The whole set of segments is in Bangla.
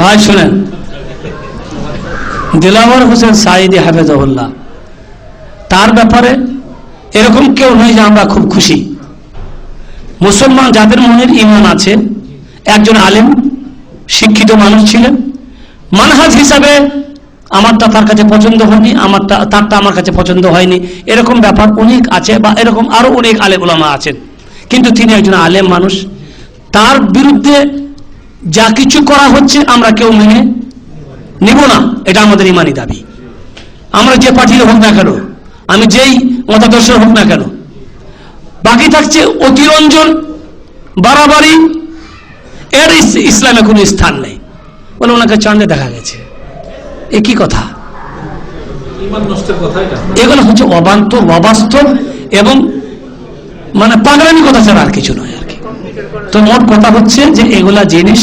ভাই, শুনেন। দিলাওয়ার হোসেন সাইদি হাফেজউল্লাহ তার ব্যাপারে এরকম কেউ নয় যে আমরা খুব খুশি। মুসলমান যাদের মনের ইমান আছে, একজন আলেম, শিক্ষিত মানুষ ছিলেন, মানহাজ হিসাবে আমারটা তার কাছে পছন্দ হয়নি, আমারটা, তারটা আমার কাছে পছন্দ হয়নি। এরকম ব্যাপার অনেক আছে বা এরকম আরও অনেক আলেম আছেন। কিন্তু তিনি একজন আলেম মানুষ। তার বিরুদ্ধে যা কিছু করা হচ্ছে আমরা কেউ মেনে নিব না। এটা আমাদের ইমানি দাবি। আমরা যে পার্টির হোক না কেন, আমি যেই মতাদর্শের হোক না কেন, বাকি থাকছে অতিরঞ্জন, বাড়াবাড়ি, এর ইস- ইসলামে কোনো স্থান নেই। বলে ওনাকে চাঁদে দেখা গেছে। এ কি কথা এগুলো হচ্ছে অবান্তর অবাস্তব এবং মানে পাগলামি কথা ছাড়া আর কিছু নয় আর কি। তো মোট কথা হচ্ছে যে এগুলা জিনিস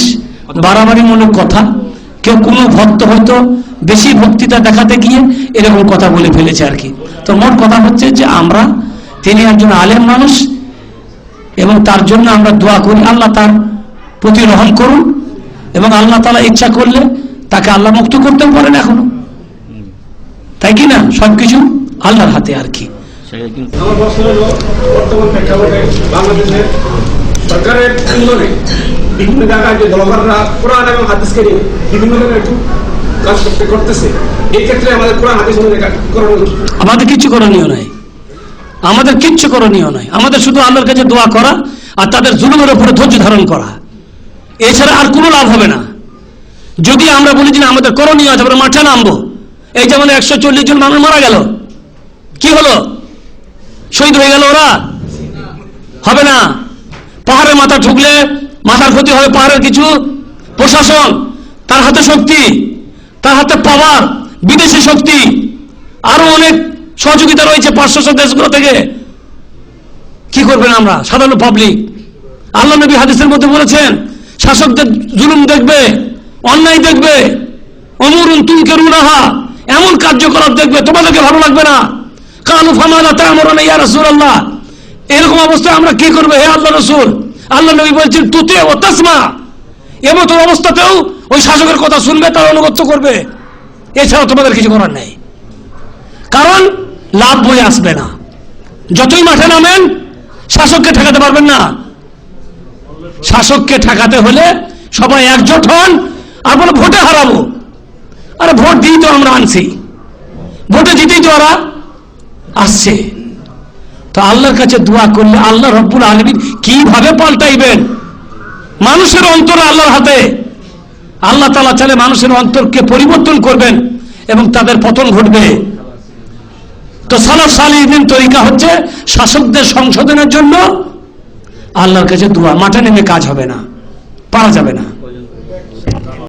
বাড়াবাড়িমূলক কথা। কেউ কোনো ভক্ত হয়তো বেশি ভক্তিটা দেখাতে গিয়ে এরকম কথা বলে ফেলেছে আর কি। তো মোট কথা হচ্ছে যে আমরা তিনি একজন আলেম মানুষ এবং তার জন্য আমরা দোয়া করি আল্লাহ তার প্রতি রহম করুন এবং আল্লাহ তালা ইচ্ছা করলে তাকে আল্লাহ মুক্ত করতেও পারেন এখনও। তাই কি না? সবকিছু আল্লাহর হাতে আর কি? আমার প্রশ্ন হলো বর্তমান প্রেক্ষাপটে বাংলাদেশের সরকারের বিভিন্ন জায়গায় যে দলগাররা কোরআন এবং হাদিসকে নিয়ে বিভিন্ন ধরনের একটু কাজ করতে করতেছে এই ক্ষেত্রে আমাদের কোরআন হাদিস। আমাদের কিচ্ছু করণীয় নাই। আমাদের কিচ্ছু করণীয় নাই। আমাদের শুধু আল্লাহর কাছে দোয়া করা আর তাদের জুলুমের উপরে ধৈর্য ধারণ করা। এছাড়া আর কোনো লাভ হবে না। যদি আমরা বলি যে আমাদের করণীয় আছে মাঠে নামবো। এই যেমন একশো চল্লিশ জন মানুষ মারা গেল, কি হলো? শহীদ হয়ে গেল ওরা? হবে না। পাহাড়ের মাথা ঠুকলে মাথার ক্ষতি হবে পাহাড়ের কিছু। প্রশাসন, তার হাতে শক্তি, তার হাতে পাওয়ার বিদেশি শক্তি। আরও অনেক সহযোগিতা রয়েছে পাঁচশো দেশগুলো থেকে। কি করবেন আমরা? সাধারণ পাবলিক আল্লাহ নবী হাদিসের মধ্যে বলেছেন, শাসকদের জুলুম দেখবে। অন্যায় দেখবে, অমরুন তুমকে রুনাহা এমন কার্যকলাপ দেখবে, তোমাদেরকে ভালো লাগবে না। কালু ফামালা তামরানা ইয়া রাসূলুল্লাহ। এরকম অবস্থায় আমরা কি করবে, হে আল্লাহ রসুল? আল্লাহ নবী বলছেন, তুতে ও তাসমা। এমতো অবস্থাতেও ওই শাসকের কথা শুনবে, তার অনুগত্য করবে। এছাড়া তোমাদের কিছু করার নেই। কারণ লাভ বই আসবে না। যতই মাঠে নামেন, শাসককে ঠেকাতে পারবেন না। শাসককে ঠেকাতে হলে সবাই একজোট হন আর ভোটে হারাবো। আরে ভোট দিই তো আমরা আনছি। ভোটে জিতেই তো ওরা আসছে। তো আল্লাহর কাছে দোয়া করলে আল্লাহ রব্বুল আলমিন কীভাবে পাল্টাইবেন? মানুষের অন্তর আল্লাহর হাতে। আল্লাহ তালা চালে মানুষের অন্তরকে পরিবর্তন করবেন এবং তাদের পতন ঘটবে। তো সালাফ সালিদিন তরিকা হচ্ছে শাসকদের সংশোধনের জন্য আল্লাহর কাছে দোয়া, মাঠে নেমে কাজ হবে না, পারা যাবে না।